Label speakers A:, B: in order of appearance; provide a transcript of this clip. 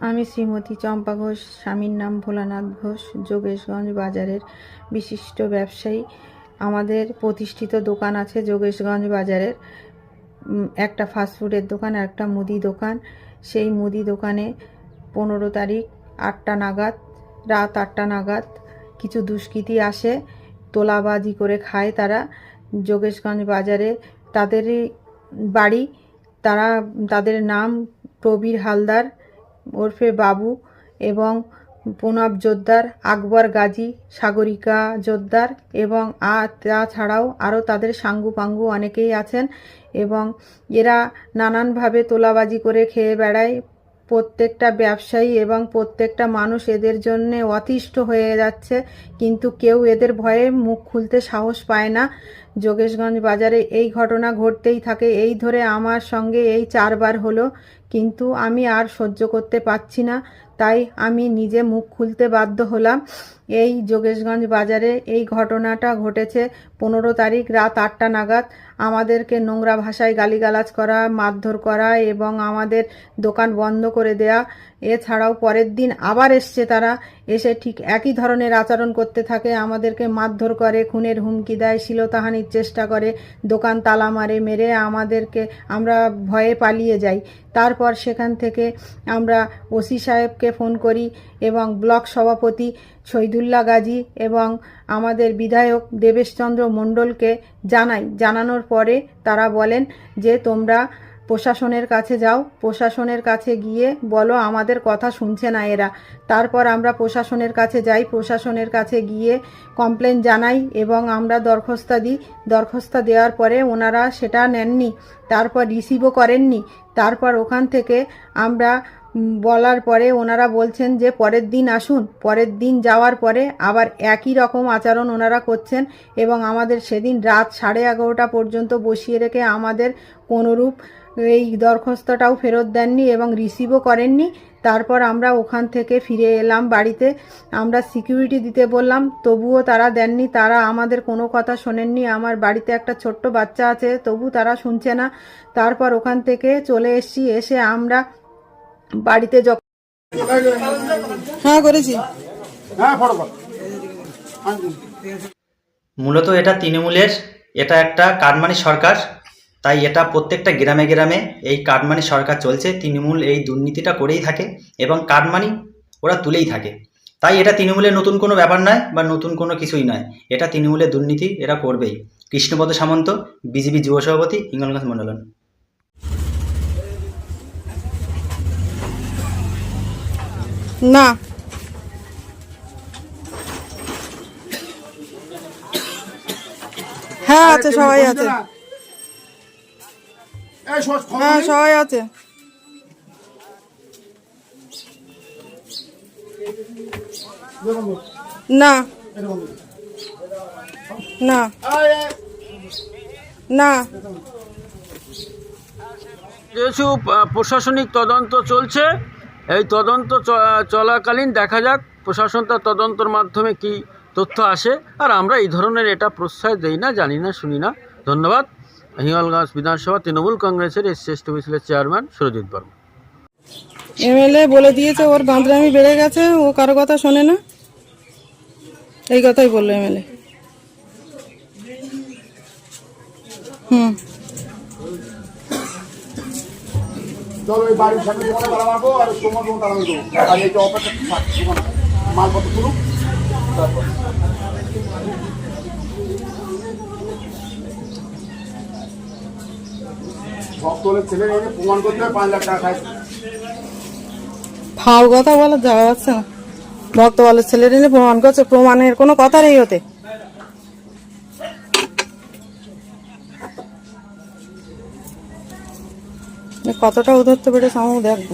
A: আমি শ্রীমতী চম্পা ঘোষ, স্বামীর নাম ভোলানাথ ঘোষ, যোগেশগঞ্জ বাজারের বিশিষ্ট ব্যবসায়ী। আমাদের প্রতিষ্ঠিত দোকান আছে যোগেশগঞ্জ বাজারের। একটা ফাস্টফুডের দোকান, আর একটা মুদি দোকান। সেই মুদি দোকানে পনেরো তারিখ আটটা নাগাদ, রাত আটটা নাগাদ কিছু দুষ্কৃতী আসে, তোলাবাজি করে খায় তারা। যোগেশগঞ্জ বাজারে তাদেরই বাড়ি, তারা, তাদের নাম প্রবীর হালদার ওরফে বাবু এবং প্রণব জোদ্দার, আকবর গাজী, সাগরিকা জোদ্দার এবং তাছাড়াও আরও তাদের সাঙ্গু পাঙ্গু অনেকেই আছেন এবং এরা নানানভাবে তোলাবাজি করে খেয়ে বেড়ায়। প্রত্যেকটা ব্যবসায়ী এবং প্রত্যেকটা মানুষ এদের জন্যে অতিষ্ঠ হয়ে যাচ্ছে, কিন্তু কেউ এদের ভয়ে মুখ খুলতে সাহস পায় না। যোগেশগঞ্জ বাজারে এই ঘটনা ঘটতেই থাকে। এই ধরে আমার সঙ্গে এই চারবার হলো। কিন্তু আমি আর সহ্য করতে পারছি না। তাই আমি নিজে মুখ খুলতে বাধ্য হলাম। এই যোগেশগঞ্জ বাজারে এই ঘটনাটা ঘটেছে পনেরো তারিখ রাত আটটা নাগাদ। আমাদেরকে নোংরা ভাষায় গালিগালাজ করা, মারধর করা এবং আমাদের দোকান বন্ধ করে দেয়া। এছাড়াও পরের দিন আবার এসছে তারা। এসে ঠিক একই ধরনের আচরণ করতে থাকে। আমাদেরকে মারধর করে, খুনের হুমকি দেয়, শিলতাহানির চেষ্টা করে, দোকান তালা মারে, মেরে আমাদেরকে আমরা ভয়ে পালিয়ে যাই। তারপর সেখান থেকে আমরা ওসি সাহেবকে ফোন করি এবং ব্লক সভাপতি শহীদুল্লাহ গাজী এবং আমাদের বিধায়ক দেবেশচন্দ্র মণ্ডলকে জানাই। জানানোর পরে তারা বলেন যে, তোমরা প্রশাসনের কাছে যাও। প্রশাসনের কাছে গিয়ে বলো, আমাদের কথা শুনছে না এরা। তারপর আমরা প্রশাসনের কাছে যাই। প্রশাসনের কাছে গিয়ে কমপ্লেন জানাই এবং আমরা দরখাস্ত দিই। দরখাস্ত দেওয়ার পরে ওনারা সেটা নেননি। তারপর রিসিভও করেননি। তারপর ওখান থেকে আমরা বলার পরে ওনারা বলছেন যে পরের দিন আসুন, পরের দিন যাওয়ার পরে আবার একই রকম আচরণ ওনারা করছেন এবং আমাদের সেদিন রাত সাড়ে এগারোটা পর্যন্ত বসিয়ে রেখে আমাদের কোনোরূপ এই দরখাস্তটাও ফেরত দেননি এবং রিসিভও করেননি। তারপর আমরা ওখান থেকে ফিরে এলাম বাড়িতে। আমরা সিকিউরিটি দিতে বললাম, তবুও তারা দেননি, তারা আমাদের কোনো কথা শোনেননি। আমার বাড়িতে একটা ছোট্ট বাচ্চা আছে, তবু তারা শুনছে না। তারপর ওখান থেকে চলে এসেছি, এসে আমরা বাড়িতে যখন
B: হ্যাঁ করেছি।
C: হ্যাঁ
D: মূলত এটা তৃণমূলের এটা একটা কাটমানি সরকার তাই এটা প্রত্যেকটা গ্রামে গ্রামে এই কাটমানি সরকার চলছে তৃণমূল এই দুর্নীতিটা করেই থাকে এবং কাটমানি ওরা তুলেই থাকে। তাই এটা তৃণমূলের নতুন কোনো ব্যাপার নয় বা নতুন কোনো কিছুই নয় এটা তৃণমূলের দুর্নীতি এরা করবেই। কৃষ্ণপদ সামন্ত বিজেপি যুব সভাপতি হিঙ্গলগঞ্জ মণ্ডলন।
B: না। হ্যাঁ আছে সবাই আছে। হ্যাঁ সবাই আছে। না। না। না।
E: কিছু প্রশাসনিক তদন্ত চলছে। এই তদন্ত চলাকালীন দেখা যাক প্রশাসন তার তদন্তর মাধ্যমে কি তথ্য আসে, আর আমরা এই ধরনের এটা প্রশ্রয় দেই না, জানি না, শুনি না। ধন্যবাদ। হিঙ্গলগঞ্জ বিধানসভা তৃণমূল কংগ্রেসের এস এস টিভিসিলের চেয়ারম্যান সুরজিৎ বর্মা।
B: এমএলএ বলে দিয়েছে, ওর বাঁধরামি বেড়ে গেছে, ও কারও কথা শোনে না। এই কথাই বলল এমএলএ। হুম।
C: চলো বাড়ির সামনে মারবো আর তোমার আর অপেক্ষা থাক, দোকানে। মালপত্র তুলুক। তারপর। ছেলে প্রমাণ করতে পাঁচ লাখ টাকা
B: কথা বলা যাওয়া যাচ্ছে না। ভক্ত বলে ছেলে প্রমাণ করছে প্রমাণের কোনো কথা নেই ওতে। কতটা উদ্ধত্ত পেরেছে আমি দেখব